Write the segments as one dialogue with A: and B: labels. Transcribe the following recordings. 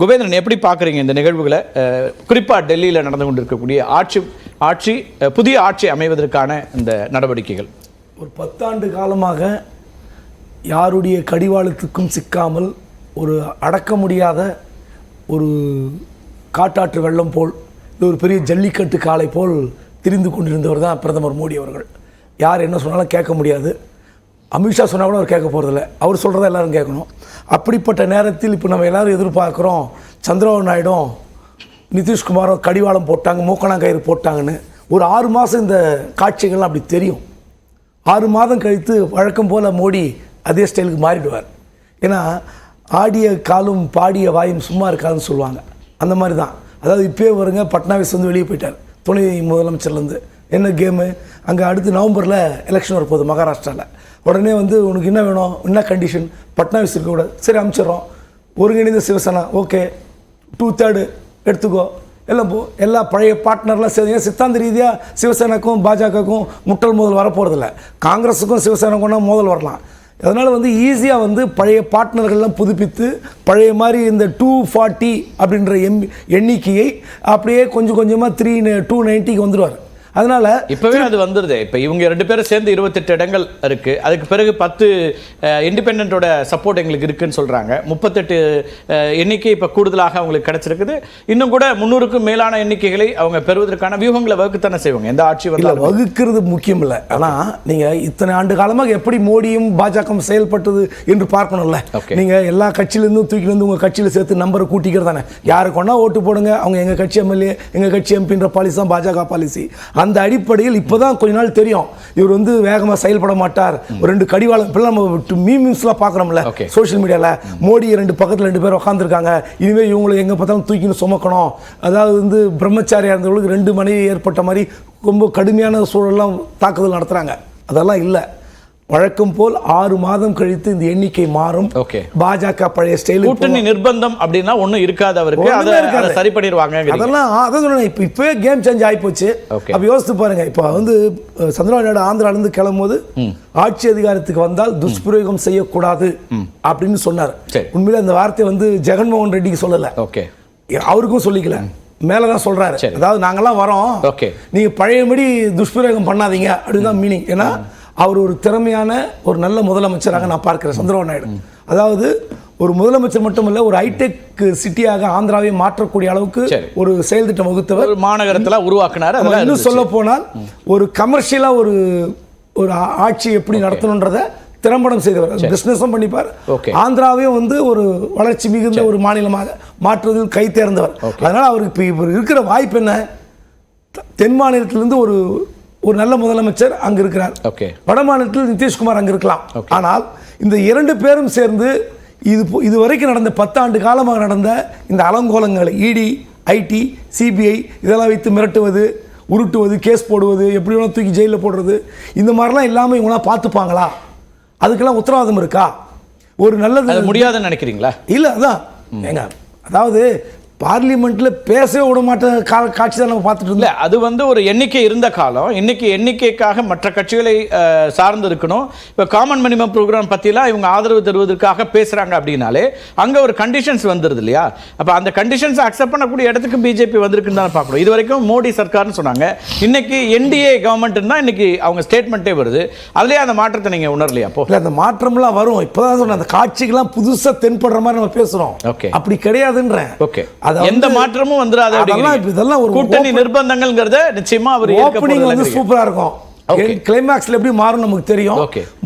A: குபேந்திரன் எப்படி பார்க்குறீங்க இந்த நிகழ்வுகளை? குறிப்பாக டெல்லியில் நடந்து கொண்டிருக்கக்கூடிய ஆட்சி ஆட்சி புதிய ஆட்சி அமைவதற்கான இந்த நடவடிக்கைகள்.
B: ஒரு பத்தாண்டு காலமாக யாருடைய கடிவாளத்துக்கும் சிக்காமல் ஒரு அடக்க முடியாத ஒரு காட்டாற்று வெள்ளம் போல் இது ஒரு பெரிய ஜல்லிக்கட்டு காலை போல் திரிந்து கொண்டிருந்தவர் தான் பிரதமர் மோடி அவர்கள். யார் என்ன சொன்னாலும் கேட்க முடியாது. அமித்ஷா சொன்னால் கூட அவர் கேட்க போகிறதில்ல அவர் சொல்கிறத எல்லோரும் கேட்கணும். அப்படிப்பட்ட நேரத்தில் இப்போ நம்ம எல்லோரும் எதிர்பார்க்குறோம் சந்திரபாபு நாயுடும் நிதிஷ்குமாரும் கடிவாளம் போட்டாங்க மூக்கணாங்கயிறு போட்டாங்கன்னு. ஒரு ஆறு மாதம் இந்த காட்சிகள்லாம் அப்படி தெரியும். ஆறு மாதம் கழித்து வழக்கம் போல் மோடி அதே ஸ்டைலுக்கு மாறிடுவார். ஏன்னா ஆடிய காலும் பாடிய வாயும் சும்மா இருக்காதுன்னு சொல்லுவாங்க. அந்த மாதிரி தான். அதாவது இப்போயே வருங்க பட்னாவிஸ் வந்து வெளியே போயிட்டார். துணை முதலமைச்சர்லேருந்து என்ன கேமு? அங்கே அடுத்து நவம்பரில் எலெக்ஷன் வரப்போகுது மகாராஷ்டிராவில் உடனே வந்து உனக்கு என்ன வேணும்? என்ன கண்டிஷன் பட்னாவிஸ் இருக்கக்கூடாது சரி அமைச்சிடறோம். ஒருங்கிணைந்த சிவசேனா. ஓகே. டூ தேர்டு எடுத்துக்கோ. எல்லாம் போ எல்லா பழைய பார்ட்னர்லாம் சேர்ந்து சித்தாந்த ரீதியாக சிவசேனாக்கும் பாஜகவுக்கும் முட்டல் மோதல் வரப்போகிறதில்ல காங்கிரஸுக்கும் சிவசேனாக்கும் மோதல் வரலாம்? அதனால் வந்து ஈஸியாக வந்து பழைய பார்ட்னர்கள்லாம் புதுப்பித்து பழைய மாதிரி இந்த டூ ஃபார்ட்டி அப்படின்ற எம் எண்ணிக்கையை அப்படியே கொஞ்சம் கொஞ்சமாக த்ரீ டூ நைன்ட்டிக்கு வந்துடுவார் அதனால்
A: இப்பவே அது வந்துருது. இப்ப இவங்க ரெண்டு பேரும் சேர்ந்து இருபத்தெட்டு இடங்கள் இருக்கு. அதுக்கு பிறகு பத்து இண்டிபெண்டோட சப்போர்ட் எங்களுக்கு இருக்குன்னு சொல்றாங்க. முப்பத்தெட்டு எண்ணிக்கை இப்ப கூடுதலாக அவங்களுக்கு கிடைச்சிருக்குது. இன்னும் கூட முன்னூறுக்கும் மேலான எண்ணிக்கைகளை அவங்க பெறுவதற்கான வியூகங்களை வகுக்கத்தானே செய்வாங்க? எந்த ஆட்சி வந்தாலும்.
B: வகுக்கிறது முக்கியம் இல்லை ஆனா நீங்க இத்தனை ஆண்டு காலமாக எப்படி மோடியும் பாஜகவும் செயல்பட்டது என்று பார்க்கணும்ல?
A: Okay.
B: நீங்க எல்லா கட்சியிலேருந்தும் தூக்கி வந்து உங்க கட்சியில சேர்த்து நம்பரை கூட்டிக்கிறது தானே. யாருக்கு வேணா ஓட்டு போடுங்க. அவங்க எங்க கட்சி எம்எல்ஏ எங்க கட்சி எம்பின்ற பாலிசி தான் பாஜக பாலிசி அந்த அடிப்படையில் இப்போதான் கொஞ்ச நாள் தெரியும். இவர் வந்து வேகமா செயல்பட மாட்டார். ஒரு ரெண்டு கடிவாளம் இப்பெல்லாம் நம்ம மீமிங்ஸ்லாம் பார்க்குறோம்ல. சோஷியல் மீடியால மோடி ரெண்டு பக்கத்துல ரெண்டு பேர் உட்காந்துருக்காங்க இனிமேல் இவங்களை எங்க பார்த்தாலும் தூக்கின்னு சுமக்கணும். அதாவது வந்து பிரம்மச்சாரியா இருந்தவங்களுக்கு ரெண்டு மனைவி ஏற்பட்ட மாதிரி ரொம்ப கடுமையான சூழல்லாம் தாக்குதல் நடத்துறாங்க. அதெல்லாம் இல்லை. வழக்கம் போல் ஆறு மாதம் கழித்து இந்த எண்ணிக்கை மாறும்.
A: Okay.
B: பாஜக பழைய ஸ்டைலுக்கு
A: கூட்டணி நிர்பந்தம் அப்படின்னா ஒண்ணும் இருக்காது அவருக்கு. அதை சரி பண்ணிடுவாங்க
B: அதெல்லாம் அதான் சொல்றேன் இப்போ இப்பவே கேம் சேஞ்ச் ஆகி போச்சு. அப்ப யோசித்து பாருங்க. இப்போ வந்து சந்திரபாபு நாயுடு ஆந்திரால இருந்து கிளம்பும்போது ஆட்சி அதிகாரத்துக்கு வந்தால் துஷ்பிரயோகம் செய்யக்கூடாது அப்படின்னு சொன்னார். உண்மையில அந்த வார்த்தை வந்து ஜெகன்மோகன் ரெட்டிக்கு சொல்லல.
A: ஓகே
B: அவருக்கும் சொல்லிக்கல. மேல தான் சொல்றாரு.
A: சரி.
B: அதாவது நாங்கெல்லாம் வரோம்.
A: Okay.
B: நீங்க பழையபடி துஷ்பிரயோகம் பண்ணாதீங்க. அப்படின்னு தான் மீனிங் ஏன்னா அவர் ஒரு திறமையான ஒரு நல்ல முதலமைச்சராக நான் பார்க்கிறேன் சந்திரபாபு நாயுடு. அதாவது ஒரு முதலமைச்சர் மட்டுமல்ல ஒரு ஹைடெக் சிட்டியாக ஆந்திராவை மாற்றக்கூடிய அளவுக்கு. ஒரு செயல் திட்டம் வகுத்தவர்.
A: மாநகரத்துல உருவாக்குனாரு
B: இன்னும். சொல்ல போனால் ஒரு கமர்ஷியலா ஒரு ஒரு ஆட்சி எப்படி நடத்தணுன்றத திறம்படம் செய்தவர். பிசினஸும் பண்ணிப்பார். ஆந்திராவையும் வந்து ஒரு வளர்ச்சி மிகுந்த ஒரு மாநிலமாக மாற்றுவதில் கை தேர்ந்தவர். அதனால அவருக்கு இப்போ இருக்கிற வாய்ப்பு என்ன? தென் மாநிலத்திலிருந்து ஒரு ஒரு நல்ல முதலமைச்சர் அங்க இருக்கிறார்.
A: ஓகே
B: வட மாநிலத்தில் நிதிஷ்குமார் அங்க இருக்கலாம். ஆனால் இந்த இரண்டு பேரும் சேர்ந்து இது இது வரைக்கும் நடந்த பத்தாண்டு காலமாக நடந்த இந்த அலங்கோலங்களை இடி ஐடி சிபிஐ இதெல்லாம் வைத்து மிரட்டுவது உருட்டுவது கேஸ் போடுவது எப்படி வேணா தூக்கி ஜெயிலில் போடுறது இந்த மாதிரிலாம் இல்லாமல் இவங்களாம் பார்த்துப்பாங்களா? அதுக்கெல்லாம் உத்தரவாதம் இருக்கா? ஒரு நல்லது
A: முடியாதுன்னு நினைக்கிறீங்களா?
B: இல்லை அதான். ஏங்க அதாவது பார்லிமெண்ட்ல பேசவே விட மாட்ட கா- காட்சி தான் நம்ம பார்த்துட்டு
A: இல்ல அது வந்து ஒரு எண்ணிக்கை இருந்த காலம். இன்னைக்கு எண்ணிக்கைக்காக மற்ற கட்சிகளை சார்ந்து இருக்கணும். இப்ப காமன் மினிமம் ப்ரோக்ராம் பத்திலாம் இவங்க ஆதரவு தருவதற்காக பேசுறாங்க அப்படின்னாலே அங்க ஒரு கண்டிஷன்ஸ் வந்துருது இல்லையா? அப்ப அந்த கண்டிஷன்ஸ் அக்செப்ட் பண்ணக்கூடிய இடத்துக்கு பிஜேபி வந்திருக்குன்னு தான் பார்க்கணும். இது வரைக்கும் மோடி சர்க்கார்னு சொன்னாங்க. இன்னைக்கு என்டிஏ கவர்மெண்ட் தான் இன்னைக்கு அவங்க ஸ்டேட்மெண்ட்டே வருது. அதுலயே அந்த மாற்றத்தை நீங்க உணரலையா? அப்போ
B: இல்ல அந்த மாற்றம்லாம் வரும். இப்பதான் சொன்னேன் அந்த காட்சிகள்லாம் புதுசா தென்படுற மாதிரி நம்ம பேசுறோம்.
A: Okay.
B: அப்படி கிடையாதுன்றேன்.
A: ஓகே எந்த மாற்றமும் வந்துராது
B: அதெல்லாம். இதெல்லாம் ஒரு
A: கூட்டணி நிர்பந்தங்கள்ங்கிறத நிச்சயமா அவர்
B: ஓப்பனிங் வந்து
A: போறதில்லைங்கிறீங்க.
B: சூப்பரா இருக்கும். கிளைமேக்ஸ்ல எப்படி மாறும் நமக்கு தெரியும்.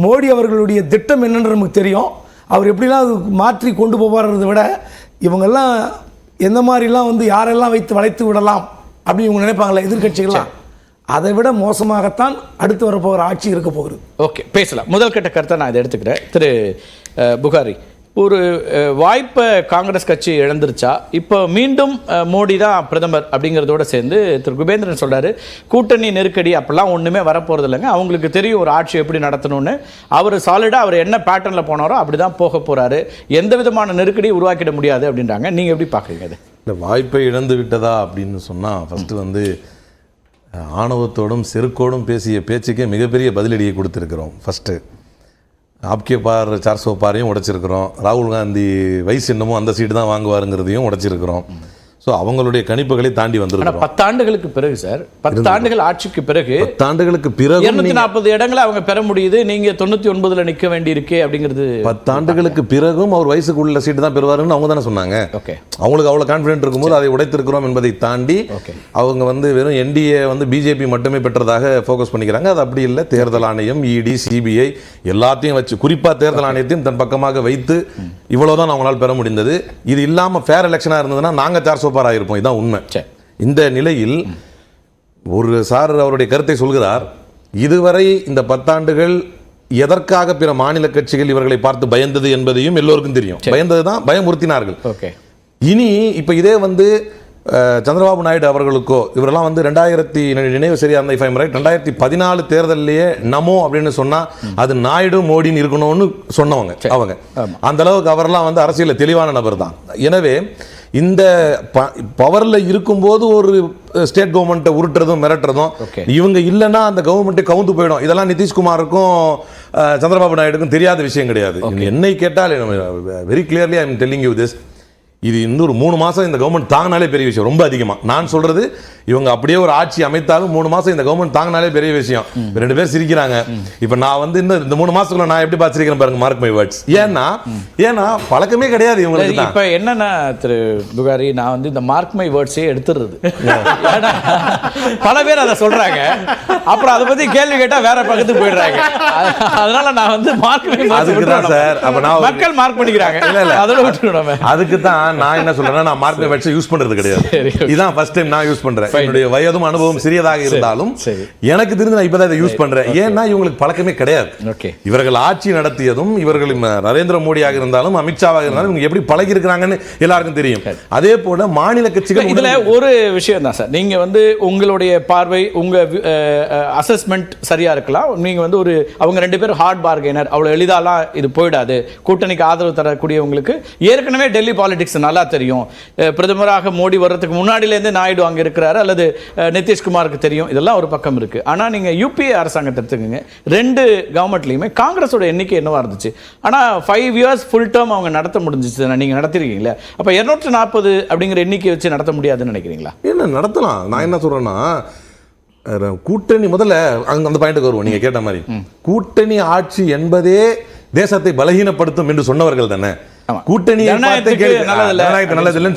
B: மோடி அவர்களுடைய திட்டம் என்னன்னு நமக்கு தெரியும் அவர் எப்படிலாம் அது மாற்றி கொண்டு போவார்றதை விட இவங்கெல்லாம் எந்த மாதிரிலாம் வந்து யாரெல்லாம் வைத்து வளைத்து விடலாம் அப்படின்னு இவங்க நினைப்பாங்களே எதிர்க்கட்சிகள்லாம் அதை விட மோசமாகத்தான் அடுத்து வரப்போகிற ஆட்சி இருக்க போகிறது
A: ஓகே பேசலாம் முதல் கட்ட கருத்தை நான் இதை எடுத்துக்கிறேன் திரு புகாரி ஒரு வாய்ப்பை காங்கிரஸ் கட்சி இழந்துருச்சா? இப்போ மீண்டும் மோடி தான் பிரதமர் அப்படிங்கிறதோட சேர்ந்து திரு. குபேந்திரன் சொல்கிறாரு கூட்டணி நெருக்கடி அப்பெல்லாம் ஒன்றுமே வரப்போறது இல்லைங்க அவங்களுக்கு தெரியும் ஒரு ஆட்சி எப்படி நடத்தணும்னு. அவர் சாலிடாக அவர் என்ன பேட்டர்னில் போனாரோ அப்படி தான் போக போகிறாரு எந்த விதமான நெருக்கடி உருவாக்கிட முடியாது அப்படின்றாங்க. நீங்கள் எப்படி பார்க்குறீங்க அது
C: இந்த வாய்ப்பை இழந்து விட்டதா அப்படின்னு சொன்னால் ஃபஸ்ட்டு வந்து ஆணவத்தோடும் செருக்கோடும் பேசிய பேச்சுக்கே மிகப்பெரிய பதிலடியை கொடுத்துருக்குறோம். ஃபஸ்ட்டு ஆப்கே பார் சார்சோ பாரையும் உடைச்சிருக்கிறோம். ராகுல் காந்தி வயசு என்னமோ அந்த சீட்டு தான் வாங்குவாருங்கிறதையும் உடைச்சிருக்கிறோம். ஸோ அவங்களுடைய கணிப்புகளை தாண்டி
A: ஆனா
C: வந்திருக்கிறோம்
A: பத்தாண்டுகளுக்கு பிறகு சார் பத்தாண்டுகள் ஆட்சிக்கு பிறகு
C: பத்தாண்டுகளுக்கு பிறகு
A: இருநூத்தி நாற்பது இடங்களை அவங்க பெற முடியுது நீங்க தொண்ணூத்தி ஒன்பதுல நிக்க வேண்டி இருக்கே அப்படிங்கிறது
C: பத்தாண்டுகளுக்கு பிறகும் அவர் வயசுக்கு உள்ள சீட்டு தான் பெறுவாருன்னு அவங்க தானே சொன்னாங்க.
A: ஓகே
C: அவங்களுக்கு அவ்வளோ கான்ஃபிடென்ட் இருக்கும்போது அதை உடைத்திருக்கிறோம் என்பதை தாண்டி. அவங்க வந்து வெறும் என்டிஏ வந்து பிஜேபி மட்டுமே பெற்றதாக ஃபோக்கஸ் பண்ணிக்கிறாங்க. அது அப்படி இல்லை. தேர்தல் ஆணையம் இடி சிபிஐ எல்லாத்தையும் வச்சு குறிப்பாக தேர்தல் ஆணையத்தையும் தன் பக்கமாக வைத்து இவ்வளவுதான் அவங்களால் பெற முடிந்தது. இது இல்லாமல் ஃபேர் எலெக்ஷனாக இருந்ததுன்னா நாங்கள் சார் சூப்பராக இருப்போம் இதான் உண்மை. இந்த நிலையில் ஒரு சார் அவருடைய கருத்தை சொல்கிறார் இதுவரை இந்த பத்தாண்டுகள் எதற்காக பிற மாநில கட்சிகள் இவர்களை பார்த்து பயந்தது என்பதையும் எல்லோருக்கும் தெரியும். பயந்தது தான் பயமுறுத்தினார்கள்.
A: ஓகே.
C: இனி இப்போ இதே வந்து சந்திரபாபு நாயுடு அவர்களுக்கோ இவரெல்லாம் வந்து ரெண்டாயிரத்தி நினைவு சரியா ரைட் ரெண்டாயிரத்தி பதினாலு தேர்தல்லையே நமோ அப்படின்னு சொன்னா அது நாயுடு மோடின்னு இருக்கணும்னு சொன்னவங்க அவங்க. அந்த அளவுக்கு அவரெல்லாம் வந்து அரசியலில் தெளிவான நபர் தான் எனவே இந்த பவர்ல இருக்கும்போது ஒரு ஸ்டேட் கவர்மெண்ட்டை உருட்டுறதும் மிரட்டுறதும். இவங்க இல்லைன்னா அந்த கவர்மெண்ட்டே கவுந்து போயிடும். இதெல்லாம் நிதிஷ்குமாருக்கும் சந்திரபாபு நாயுடுக்கும் தெரியாத விஷயம் கிடையாது. என்னை கேட்டால் very clearly I am telling you this இது இன்னொரு மூணு மாசம் இந்த கவர்மெண்ட் தாங்கினாலே பெரிய விஷயம் ரொம்ப அதிகமா. நான் சொல்றது இவங்க அப்படியே ஒரு ஆட்சி அமைத்தாலும் மூணு மாசம் இந்த கவர்மெண்ட் தாங்கினாலே பெரிய விஷயம். ரெண்டு பேர் சிரிக்கிறாங்க. இப்ப நான் வந்து இந்த இந்த மூணு மாசத்துக்குள்ள நான் எப்படி பார்த்து சிரிக்கிறேன் பாருங்க மார்க் மை வேர்ட்ஸ் ஏன்னா ஏன்னா பழக்கமே கிடையாது இவங்களுக்கு
A: இப்ப என்னன்னா திரு புகாரி நான் வந்து இந்த மார்க் மை வேர்ட்ஸே எடுத்துடுறது பல பேர் அதை சொல்றாங்க. அப்புறம் அதை பத்தி கேள்வி கேட்டா வேற பக்கத்துக்கு போயிடுறாங்க. அத- அதனால நான் வந்து மார்க் மை
C: அதுக்கு தான் சார் அப்ப நான்
A: மக்கள் மார்க் பண்ணிக்கிறாங்க.
C: இல்ல, இல்ல.
A: அதோட விட்டுருவோம்
C: அதுக்கு தான் நான் என்ன சொல்றேன்னா நான் மார்க் மை வேர்ட்ஸ் யூஸ் பண்றது கிடையாது. இதான் ஃபர்ஸ்ட் டைம் நான் யூஸ் பண்றேன். என்னுடைய வயதும் அனுபவம் சிறியதாக இருந்தாலும். எனக்கு தெரிஞ்சு நான் இப்பதான் இதை யூஸ் பண்றேன். ஏன்னா இவங்களுக்கு பழக்கமே கிடையாது. இவர்கள் ஆட்சி நடத்தியதும் இவர்கள் நரேந்திர மோடியாக இருந்தாலும் அமித்ஷாவாக இருந்தாலும் இவங்க எப்படி பழகி இருக்கிறாங்கன்னு எல்லாருக்கும் தெரியும். அதே போல மாநில கட்சிகள்
A: இதுல ஒரு விஷயம் தான் சார். நீங்க வந்து உங்களுடைய பார்வை உங்க அசஸ்மெண்ட் சரியா இருக்கலாம். நீங்க வந்து ஒரு அவங்க ரெண்டு பேரும் ஹார்ட் பார்கெனர் அவ்வளவு எளிதாலாம் இது போயிடாது. கூட்டணிக்கு ஆதரவு தரக்கூடியவங்களுக்கு ஏற்கனவே டெல்லி பாலிடிக்ஸ் நல்லா தெரியும். பிரதமராக மோடி வர்றதுக்கு முன்னாடிலேருந்து நாயுடு அங்க இருக்கிறாரு அல்லது நிதிஷ்குமாருக்கு தெரியும். இதெல்லாம் ஒரு பக்கம் இருக்கு. ஆனா நீங்க யூபிஏ அரசாங்கத்தை எடுத்துக்கோங்க. ரெண்டு கவர்மெண்ட்லயுமே காங்கிரஸோட எண்ணிக்கை என்னவா இருந்துச்சு? ஆனா ஃபைவ் இயர்ஸ் ஃபுல் டேர்ம் அவங்க நடத்த முடிஞ்சிச்சு நீங்க நடத்திருக்கீங்களா. அப்ப இருநூற்றி நாற்பது அப்படிங்கிற எண்ணிக்கை வச்சு நடத்த முடியாதுன்னு நினைக்கிறீங்களா?
C: என்ன நடத்தலாம். நான் என்ன சொல்றேன்னா அஹ், கூட்டணி முதல்ல அங்க அந்த பாயிண்ட்டுக்கு வருவோம். நீங்க கேட்ட மாதிரி. கூட்டணி ஆட்சி என்பதே தேசத்தை பலகீனப்படுத்தும் என்று சொன்னவர்கள் தானே.
A: ஜனநாயகத்துக்கு
C: நல்லது இல்லைன்னு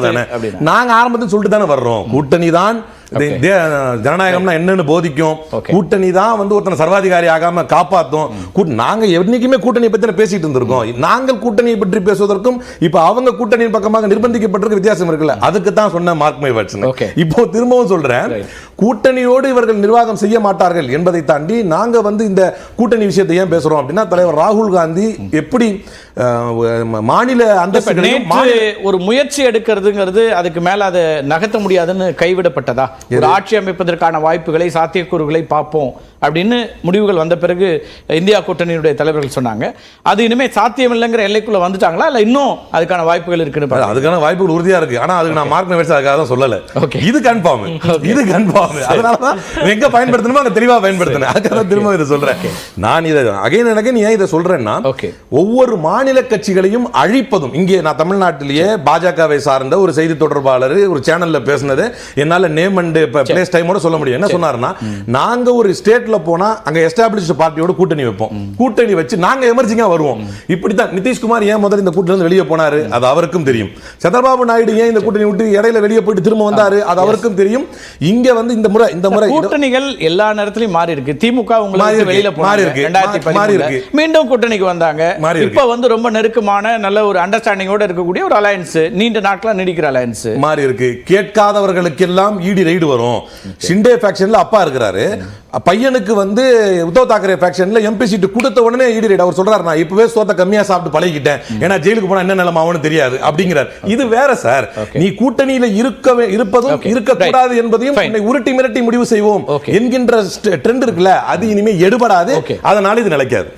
C: தானே. நாங்க ஆரம்பத்தில் சொல்லிட்டு தானே வர்றோம். கூட்டணி தான் தே- தே- ஜனநாயகம்னா என்னன்னு போதிக்கும்.
A: Okay.
C: கூட்டணி தான் வந்து ஒருத்தனை சர்வாதிகாரி ஆகாம காப்பாத்தும். கூட்ட- நாங்க என்னைக்குமே கூட்டணியை பத்தி தானே பேசிட்டு இருந்திருக்கோம். நாங்கள் கூட்டணியை பற்றி பேசுவதற்கும் இப்ப அவங்க கூட்டணியின் பக்கமாக நிர்பந்திக்கப்பட்டிருக்க வித்தியாசம் இருக்குல்ல. அதுக்கு தான் சொன்ன மார்க் மை வேர்ட்ஸ். இப்போ திரும்பவும் சொல்றேன். கூட்டணியோடு இவர்கள் நிர்வாகம் செய்ய மாட்டார்கள் என்பதை தாண்டி நாங்க வந்து இந்த கூட்டணி விஷயத்தை ஏன் பேசுறோம் அப்படின்னா தலைவர் ராகுல் காந்தி எப்படி மாநில மாநில-
A: ஒரு முயற்சி எடுக்கிறதுங்கிறது அதுக்கு மேல அதை நகர்த்த முடியாதுன்னு கைவிடப்பட்டதா? ஒரு ஆட்சி அமைப்பதற்கான வாய்ப்புகளை சாத்தியக்கூறுகளை பார்ப்போம் அப்படின்னு முடிவுகள் வந்த பிறகு இந்தியா கூட்டணியுடைய தலைவர்கள் சொன்னாங்க. அது இனிமே சாத்தியம் இல்லைங்கிற எல்லைக்குள்ள வந்துட்டாங்களா? இல்ல இன்னும் அதுக்கான வாய்ப்புகள் இருக்குன்னு.
C: அதுக்கான வாய்ப்புகள் உறுதியா இருக்கு. ஆனா அதுக்கு நான் மார்க் வேர்ட்ஸ் அதுக்காக தான் சொல்லல.
A: Okay.
C: இது கன்ஃபார்ம் இது கன்ஃபார்ம் அதனால தான் எங்க பயன்படுத்தணுமோ அங்க தெளிவா பயன்படுத்தினேன். அதுக்காக திரும்ப இதை சொல்றேன். நான் இதை அகைன் எனக்கு ஏன் இதை சொல்றேன்னா
A: Okay.
C: ஒவ்வொரு மாநில கட்சிகளையும் அழிப்பதும் இங்கே நான் தமிழ்நாட்டிலேயே பாஜகவை சார்ந்த ஒரு செய்தி தொடர்பாளர் ஒரு சேனல்ல பேசினது என்னால நேம் அண்ட் பிளேஸ் டைமோட சொல்ல முடியும். என்ன சொன்னாருன்னா நாங்க ஒரு ஸ்டேட்ல போனா அங்க எஸ்டாப்ளிஷ் பார்ட்டியோட கூட்டணி வைப்போம். கூட்டணி வச்சு நாங்க எமர்ஜிங்கா வருவோம். இப்படித்தான் நிதிஷ்குமார் ஏன் முதல்ல இந்த கூட்டணி வெளியே போனாரு? அது அவருக்கும் தெரியும். சந்திரபாபு நாயுடு ஏன் இந்த கூட்டணி விட்டு இடையில வெளியே போயிட்டு திரும்ப வந்தாரு? அது அவருக்கும் தெரியும். இங்க வந்து இந்த முறை இந்த முறை
A: கூட்டணிகள் எல்லா நேரத்திலயும் மாறி இருக்கு திமுக உங்களுக்கு வெளியில
C: மாறி
A: போனாங்க.
C: இருக்கு,
A: ரெண்டாயிரத்தி
C: மாறி இருக்கு.
A: மீண்டும் கூட்டணிக்கு வந்தாங்க. இப்ப வந்து ரொம்ப நெருக்கமான நல்ல ஒரு அண்டர்ஸ்டாண்டிங்கோட இருக்கக்கூடிய ஒரு அலையன்ஸ் நீண்ட நாட்களா நீடிக்கிற அலையன்ஸ்
C: மாறி இருக்கு. கேட்காதவர்களுக்கெல்லாம் ஈடு ரைடு வரும். ஷிண்டே ஃபேக்ஷன்ல அப்பா இருக்கிறாரு. பையனுக்கு வந்து உத்தவ் தாக்கரே ஃபேக்ஷன்ல எம்பி சீட்டு கொடுத்த உடனே ஈடு ரைடு அவர் சொல்றாரு நான் இப்பவே சோத்த கம்மியா சாப்பிட்டு பழகிட்டேன் ஏன்னா ஜெயிலுக்கு போனா என்ன நிலைமை ஆகும்னு தெரியாது. அப்படிங்கிறார். இது வேற சார். நீ கூட்டணியில இருக்கவே இருப்பதும். இருக்கக்கூடாது. என்பதையும். உன்னை உருட்டி மிரட்டி முடிவு செய்வோம். என்கின்ற ட்ரெண்ட் இருக்குல்ல அது இனிமே எடுபடாது. அதனால இது நிலைக்காது.